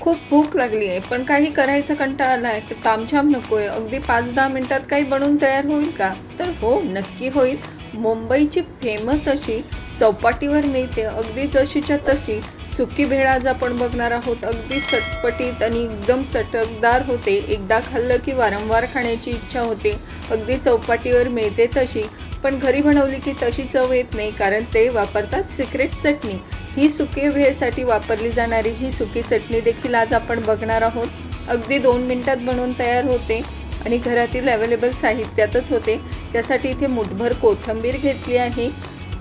खूप भूक लागली आहे. पण काही करायचं कंटाळा आला आहे तामझाम नको आहे अगदी पाच दहा मिनिटात काही बनवून तयार होईल का? तर हो नक्की होईल. मुंबईची फेमस अशी चौपाटीवर मिळते. अगदी जशीच्या तशी सुकी भेळ आज आपण बघणार आहोत. अगदी चटपटीत आणि एकदम चटकदार होते. एकदा खाल्लं की वारंवार खाण्याची इच्छा होते. अगदी चौपाटीवर मिळते तशी. पण घरी बनवली की तशी चव येत नाही कारण ते वापरतात सिक्रेट चटणी. ही सुकी भेळसाठी वापरली जाणारी ही सुकी चटणी देखील आज आपण बघणार आहोत. अगदी दोन मिनटात बनवून तयार होते आणि घरातील अवेलेबल साहित्यातच होते. त्यासाठी इथे मुठभर कोथिंबीर घेतली आहे.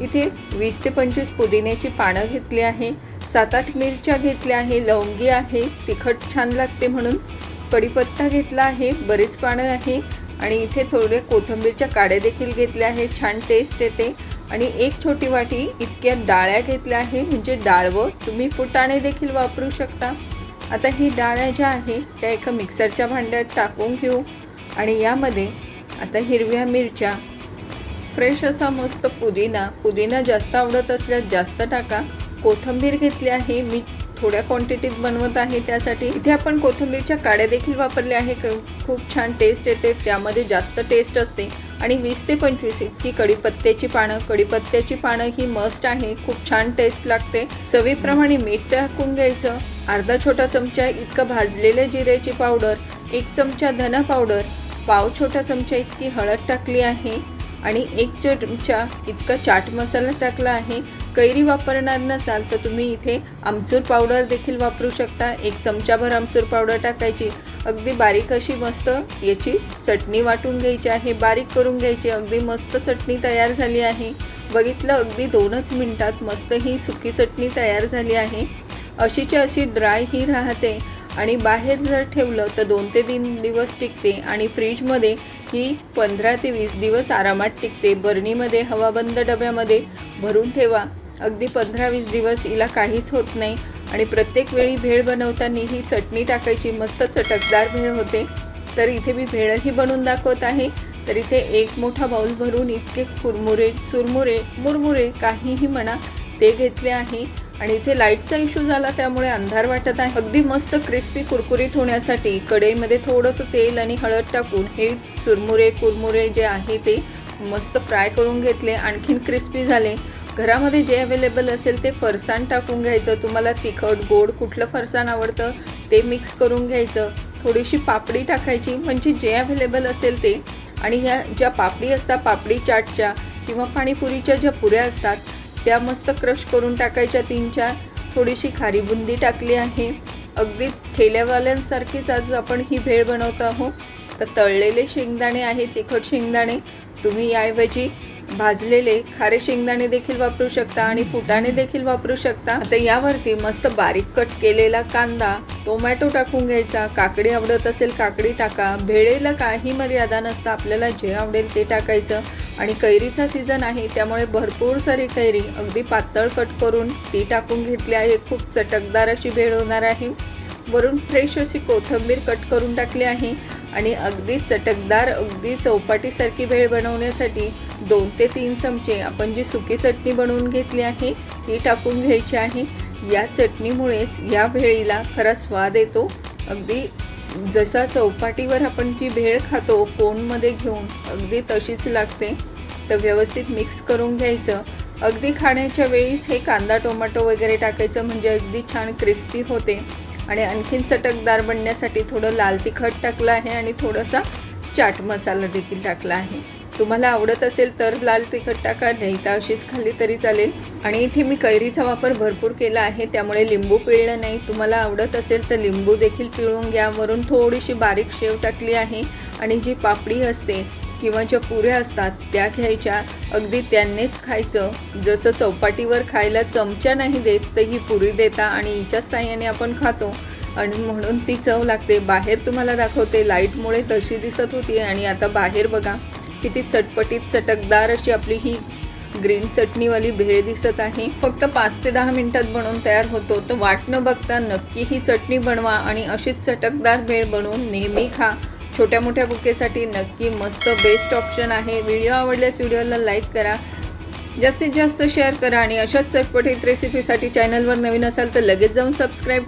इथे वीस ते पंचवीस पुदिन्याची पानं घेतली आहे. सात आठ मिरच्या घेतल्या आहे. लवंगी आहे. तिखट छान लागते म्हणून. कढीपत्ता घेतला आहे. बरेच पानं आहे. आणि इथे थोडे कोथिंबीरच्या काड्या देखील घेतल्या आहे छान टेस्ट येते. आणि एक छोटी वाटी इतक्या डाळ्या घेतल्या आहे म्हणजे डाळवं तुम्ही फुटाणे देखील वापरू शकता. आता ही डाळ्या ज्या आहे त्या एका मिक्सरच्या भांड्यात टाकून घेऊ. आणि यामध्ये आता हिरव्या मिरच्या फ्रेश असा मस्त पुदिना पुदिना जास्त आवडत असल्यास जास्त टाका. कोथिंबीर घेतली आहे मी थोड्या क्वांटिटीत बनवत आहे त्यासाठी. इथे आपण कोथिंबीरच्या काड्या देखील वापरल्या आहे खूप छान टेस्ट येते त्यामध्ये जास्त टेस्ट असते. आणि वीस ते पंचवीस इतकी कढीपत्त्याची पानं. कढीपत्त्याची पानं ही मस्ट आहे. खूप छान टेस्ट लागते. चवीप्रमाणे मीठ टाकून घ्यायचं. अर्धा छोटा चमचा इतकं भाजलेल्या जिऱ्याची पावडर एक चमचा धना पावडर पाव छोटा चमचा इतकी हळद टाकली आहे आणि एक चमचा इतका चाट मसाला टाकला आहे. कैरी वापरणार नसाल तर तुम्ही इथे आमचूर पावडर देखील वापरू शकता. एक चमचाभर आमचूर पावडर टाकायची. अगदी बारीक अशी मस्त याची चटणी वाटून घ्यायची आहे. बारीक करून घ्यायची. अगदी मस्त चटणी तयार झाली आहे. बघितलं अगदी दोनच मिनटात मस्त ही सुकी चटणी तयार झाली आहे. अशीच्या अशी ड्राय ही राहते. आणि बाहेर जर ठेवलं तर दोन ते तीन दिवस टिकते. आणि फ्रीजमध्ये ही पंधरा ते वीस दिवस आरामात टिकते. बरणीमध्ये हवाबंद डब्यामध्ये भरून ठेवा. अगदी पंधरा वीस दिवस हिला काहीच होत नाही आणि प्रत्येक वेळी भेळ बनवताना ही चटणी टाकायची मस्त चटकदार भेळ होते. तर इथे मी भेळही बनवून दाखवत आहे. तर इथे एक मोठा बाऊल भरून इतके कुरमुरे चुरमुरे मुरमुरे काहीही म्हणा ते घेतले आहे. आणि इथे लाईटचा इश्यू झाला त्यामुळे अंधार वाटत आहे. अगदी मस्त क्रिस्पी कुरकुरीत होण्यासाठी कढईमध्ये थोडंसं तेल आणि हळद टाकून हे चुरमुरे कुरमुरे जे आहे ते मस्त फ्राय करून घेतले. आणखीन क्रिस्पी झाले. घरामध्ये जे अवेलेबल असेल ते फरसाण टाकून घ्यायचं तुम्हाला तिखट गोड कुठलं फरसाण आवडतं ते मिक्स करून घ्यायचं. थोडीशी पापडी टाकायची म्हणजे जे अवेलेबल असेल ते. आणि ह्या ज्या पापडी असतात पापडी चाटच्या किंवा पाणीपुरीच्या ज्या पुऱ्या असतात त्या मस्त क्रश करून टाकायच्या तीन चार. थोडीशी खारी बुंदी टाकली आहे. अगदी ठेल्यावाल्यांसारखीच आज आपण ही भेळ बनवत आहोत. तर तळलेले शेंगदाणे आहे तिखट शेंगदाणे. तुम्ही याऐवजी भाजलेले खारे शेंगदाणे देखील वापरू शकता आणि फुटाणे देखील वापरू शकता. आता यावरती मस्त बारीक कट केलेला कांदा टोमॅटो टाकून घ्यायचा. काकडी आवडत असेल काकडी टाका. भेळेला काही मर्यादा नसतं आपल्याला जे आवडेल ते टाकायचं. आणि कैरीचा सीझन आहे त्यामुळे भरपूर सारी कैरी अगदी पातळ कट करून ती टाकून घेतली आहे. खूप चटकदार अशी भेळ होणार आहे. वरून फ्रेश अशी कोथिंबीर कट करून टाकली आहे. आणि अगदी चटकदार अगदी चौपाटीसारखी भेळ बनवण्यासाठी दोन ते तीन चमचे आपण जी सुकी चटणी बनवून घेतली आहे ती टाकून घ्यायची आहे. या चटणीमुळेच या भेळीला खरा स्वाद येतो. अगदी जसा चौपाटीवर आपण जी भेळ खातो कोनमध्ये घेऊन अगदी तशीच लागते. तर व्यवस्थित मिक्स करून घ्यायचं. अगदी खाण्याच्या वेळीच हे कांदा टोमॅटो वगैरे टाकायचं म्हणजे अगदी छान क्रिस्पी होते. आणि आणखीन चटकदार बनण्यासाठी थोडं लाल तिखट टाकलं आहे आणि थोडासा चाट मसाला देखील टाकला आहे. तुम्हाला आवडत असेल तर लाल तिखट टाका नाही तर अशीच खाल्ली तरी चालेल. आणि इथे मी कैरीचा वापर भरपूर केला आहे त्यामुळे लिंबू पिळलं नाही. तुम्हाला आवडत असेल तर लिंबू देखील पिळून घ्या. वरून थोडीशी बारीक शेव टाकली आहे आणि जी पापडी असते किंवा ज्या पुऱ्या असतात त्या घ्यायच्या. अगदी त्यांनीच खायचं. जसं चौपाटीवर खायला चमचा नाही देत तर ही पुरी देता आणि हिच्याच साह्याने आपण खातो. आणि म्हणून ती चव लागते. बाहेर तुम्हाला दाखवते लाईटमुळे तशी दिसत होती. आणि आता बाहेर बघा किती चटपटीत चटकदार अशी आपली ही ग्रीन चटणीवाली भेळ दिसत आहे. फक्त पाच ते दहा मिनिटात बनवून तयार होतो. तर वाट न बघता नक्की ही चटणी बनवा आणि अशीच चटकदार भेळ बनवून नेहमी खा. छोट्या मोठ्या बुकेसाठी नक्की मस्त बेस्ट ऑप्शन आहे. व्हिडिओ आवडल्यास व्हिडिओला लाईक करा. जास्तीत जास्त शेअर करा आणि अशाच चटपटीत रेसिपीसाठी चॅनलवर नवीन असाल तर लगेच जाऊन सबस्क्राईब